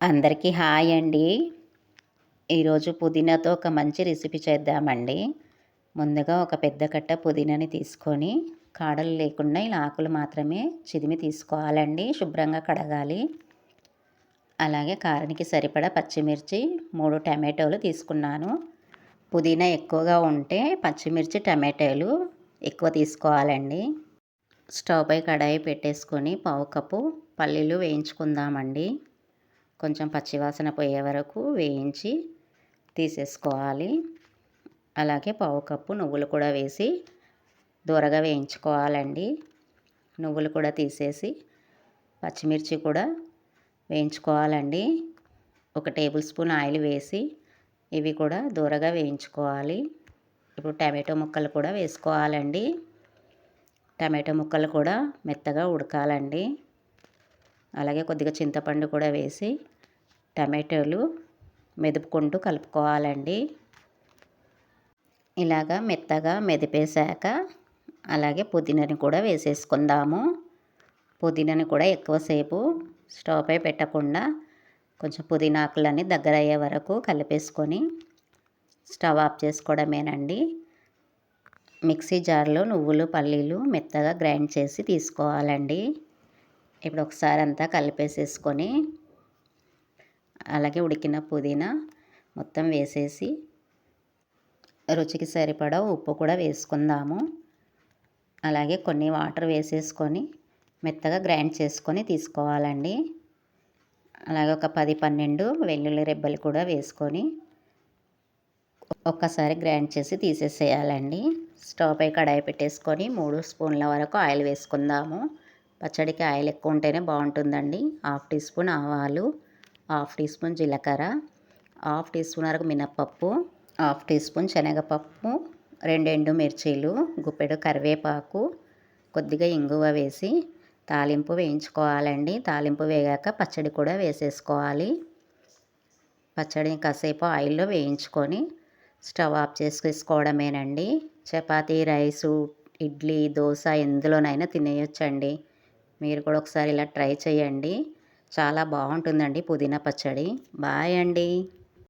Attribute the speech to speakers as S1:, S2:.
S1: అందరికీ హాయ్ అండి. ఈరోజు పుదీనాతో ఒక మంచి రెసిపీ చేద్దామండి. ముందుగా ఒక పెద్ద కట్ట పుదీనాని తీసుకొని కాడలు లేకుండా ఇలా ఆకులు మాత్రమే చిదిమి తీసుకోవాలండి. శుభ్రంగా కడగాలి. అలాగే కారానికి సరిపడా పచ్చిమిర్చి మూడు టమాటోలు తీసుకున్నాను. పుదీనా ఎక్కువగా ఉంటే పచ్చిమిర్చి టమాటోలు ఎక్కువ తీసుకోవాలండి. స్టవ్ పై కడాయి పెట్టేసుకొని పావు కప్పు పల్లీలు వేయించుకుందామండి. కొంచెం పచ్చివాసన పోయే వరకు వేయించి తీసేసుకోవాలి. అలాగే పావు కప్పు నువ్వులు కూడా వేసి దూరగా వేయించుకోవాలండి. నువ్వులు కూడా తీసేసి పచ్చిమిర్చి కూడా వేయించుకోవాలండి. ఒక టేబుల్ స్పూన్ ఆయిల్ వేసి ఇవి కూడా దూరగా వేయించుకోవాలి. ఇప్పుడు టమాటో ముక్కలు కూడా వేసుకోవాలండి. టమాటో ముక్కలు కూడా మెత్తగా ఉడకాలండి. అలాగే కొద్దిగా చింతపండు కూడా వేసి టమాటోలు మెదుపుకుంటూ కలుపుకోవాలండి. ఇలాగా మెత్తగా మెదిపేశాక అలాగే పుదీనాని కూడా వేసేసుకుందాము. పుదీనాని కూడా ఎక్కువసేపు స్టవ్ పై పెట్టకుండా కొంచెం పుదీనా ఆకులన్నీ దగ్గర అయ్యే వరకు కలిపేసుకొని స్టవ్ ఆఫ్ చేసుకోవడమేనండి. మిక్సీ జార్లో నువ్వులు పల్లీలు మెత్తగా గ్రైండ్ చేసి తీసుకోవాలండి. ఇప్పుడు ఒకసారి అంతా కలిపేసేసుకొని అలాగే ఉడికిన పుదీనా మొత్తం వేసేసి రుచికి సరిపడా ఉప్పు కూడా వేసుకుందాము. అలాగే కొన్ని వాటర్ వేసేసుకొని మెత్తగా గ్రైండ్ చేసుకొని తీసుకోవాలండి. అలాగే ఒక పది పన్నెండు వెల్లుల్లి రెబ్బలు కూడా వేసుకొని ఒక్కసారి గ్రైండ్ చేసి తీసేసేయాలండి. స్టవ్ పై కడాయి పెట్టేసుకొని మూడు స్పూన్ల వరకు ఆయిల్ వేసుకుందాము. పచ్చడికి ఆయిల్ ఎక్కువ ఉంటేనే బాగుంటుందండి. హాఫ్ టీ స్పూన్ ఆవాలు హాఫ్ టీ స్పూన్ జీలకర్ర హాఫ్ టీ స్పూన్ వరకు మినప్పప్పు హాఫ్ టీ స్పూన్ శనగపప్పు రెండు ఎండు మిర్చీలు గుప్పెడు కరివేపాకు కొద్దిగా ఇంగువ వేసి తాలింపు వేయించుకోవాలండి. తాలింపు వేగాక పచ్చడి కూడా వేసేసుకోవాలి. పచ్చడిని కాసేపు ఆయిల్లో వేయించుకొని స్టవ్ ఆఫ్ చేసుకోవడమేనండి చపాతీ రైసు ఇడ్లీ దోశ ఎందులోనైనా తినేయొచ్చండి. మీరు కూడా ఒకసారి ఇలా ట్రై చేయండి. చాలా బాగుంటుందండి పుదీనా పచ్చడి. బాయ్ అండి.